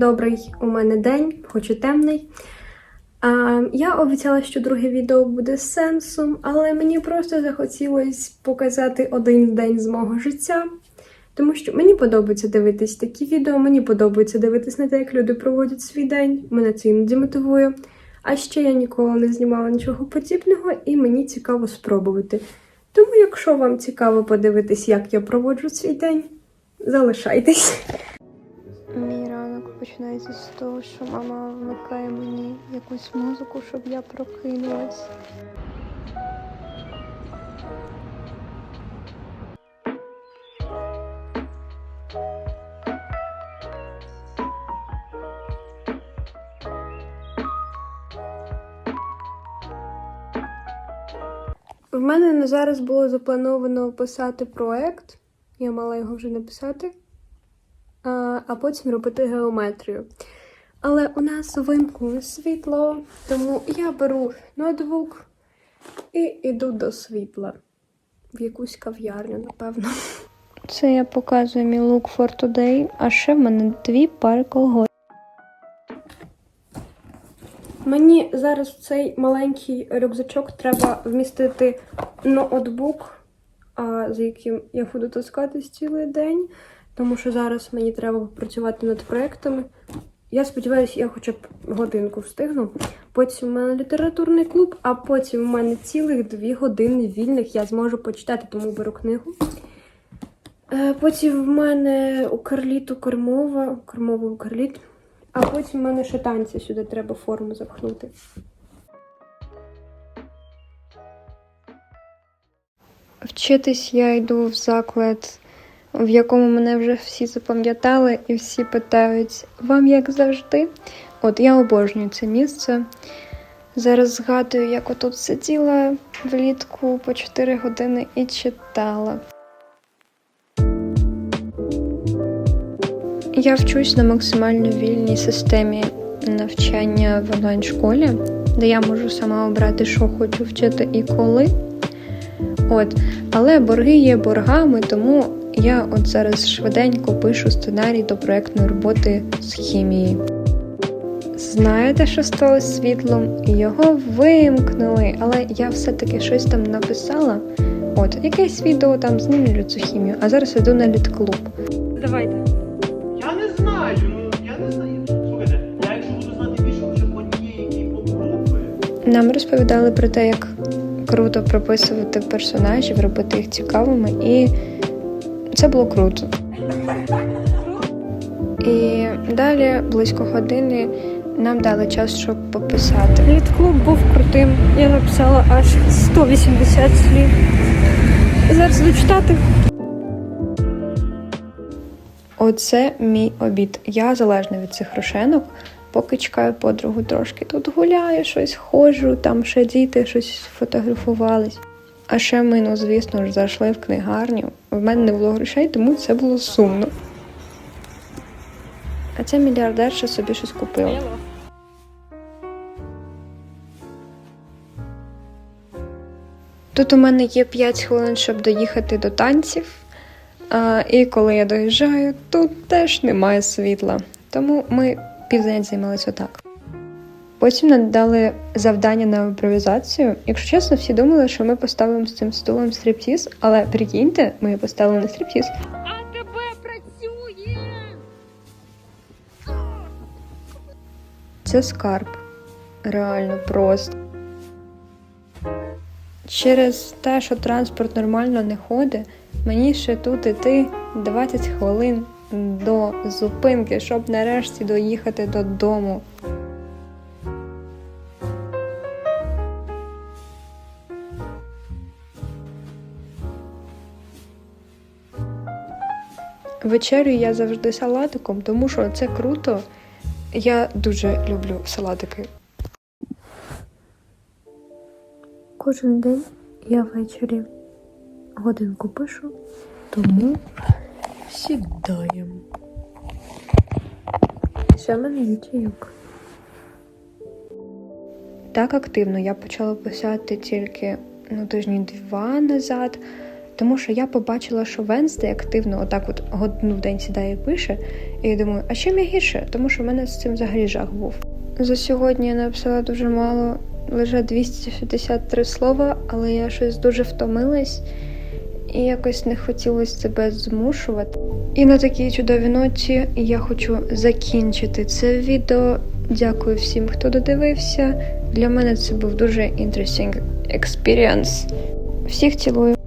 добрий у мене день, хоч і темний. А, я обіцяла, що друге відео буде з сенсом, але мені просто захотілося показати один день з мого життя. Тому що мені подобається дивитись такі відео, мені подобається дивитись на те, як люди проводять свій день. Мене це іноді мотивує. А ще я ніколи не знімала нічого подібного, і мені цікаво спробувати. Тому, якщо вам цікаво подивитись, як я проводжу свій день, залишайтесь. Починається з того, що мама вмикає мені якусь музику, щоб я прокинулась. В мене на зараз було заплановано писати проект. Я мала його вже написати, а, потім робити геометрію. Але у нас вимкнуло світло, тому я беру ноутбук і йду до світла в якусь кав'ярню, напевно. Це я показую мій look for today, а ще в мене дві пари колготів. Мені зараз в цей маленький рюкзачок треба вмістити ноутбук, за яким я буду таскатись цілий день, тому що зараз мені треба працювати над проектами. Я сподіваюся, я хоча б годинку встигну. Потім в мене літературний клуб, а потім в мене цілих дві години вільних я зможу почитати, тому беру книгу. Е, Потім в мене укрліт, укрмова, укрмова, укрліт. А потім в мене ще танці сюди треба форму запхнути. Вчитись я йду в заклад, в якому мене вже всі запам'ятали, і всі питають, вам як завжди? От я обожнюю це місце. Зараз згадую, як отут сиділа влітку по 4 години і читала. Я вчусь на максимально вільній системі навчання в онлайн-школі, де я можу сама обрати, що хочу вчити і коли. От, але борги є боргами, тому я от зараз швиденько пишу сценарій до проектної роботи з хімії. Знаєте, що сталося з світлом? Його вимкнули, але я все-таки щось там написала. От, якесь відео там знімлю цю хімію, а зараз йду на літклуб. Давайте. Я не знаю, ну я не знаю. Слухайте, я якщо буду знати більше хоча б однієї Нам розповідали про те, як круто прописувати персонажів, робити їх цікавими, і це було круто. І далі, близько години, нам дали час, щоб пописати. Літклуб був крутим. Я написала аж 180 слів. Зараз буду читати. Оце мій обід. Я залежна від цих рошенок. Поки чекаю подругу трошки. Тут гуляю, щось ходжу, там ще діти щось фотографувались. А ще ми, ну, звісно ж, зайшли в книгарню. В мене не було грошей, тому це було сумно. А ця мільярдерша собі щось купила. Тут у мене є 5 хвилин, щоб доїхати до танців. А, і коли я доїжджаю, тут теж немає світла. Тому ми південь займалися отак. Потім нам дали завдання на імпровізацію. Якщо чесно, всі думали, що ми поставимо з цим стулом стріптіз, але прикиньте, ми поставили на стріптіз. АТБ працює! Це скарб. Реально просто. Через те, що транспорт нормально не ходить, мені ще тут іти 20 хвилин до зупинки, щоб нарешті доїхати додому. Вечерю я завжди салатиком, тому що це круто. Я дуже люблю салатики. Кожен день я ввечері годинку пишу, тому сідаємо. Ще в мене є чайок. Так активно я почала писати тільки ну, тижні два назад, Тому що я побачила, що Венсдей активно отак от годину в день сідає і пише. І я думаю, а чим я гірше? Тому що в мене з цим взагалі жах був. За сьогодні я написала дуже мало, лише 263 слова, але я щось дуже втомилась і якось не хотілося себе змушувати. І на такій чудовій ноті я хочу закінчити це відео. Дякую всім, хто додивився. Для мене це був дуже interesting experience. Всіх цілую.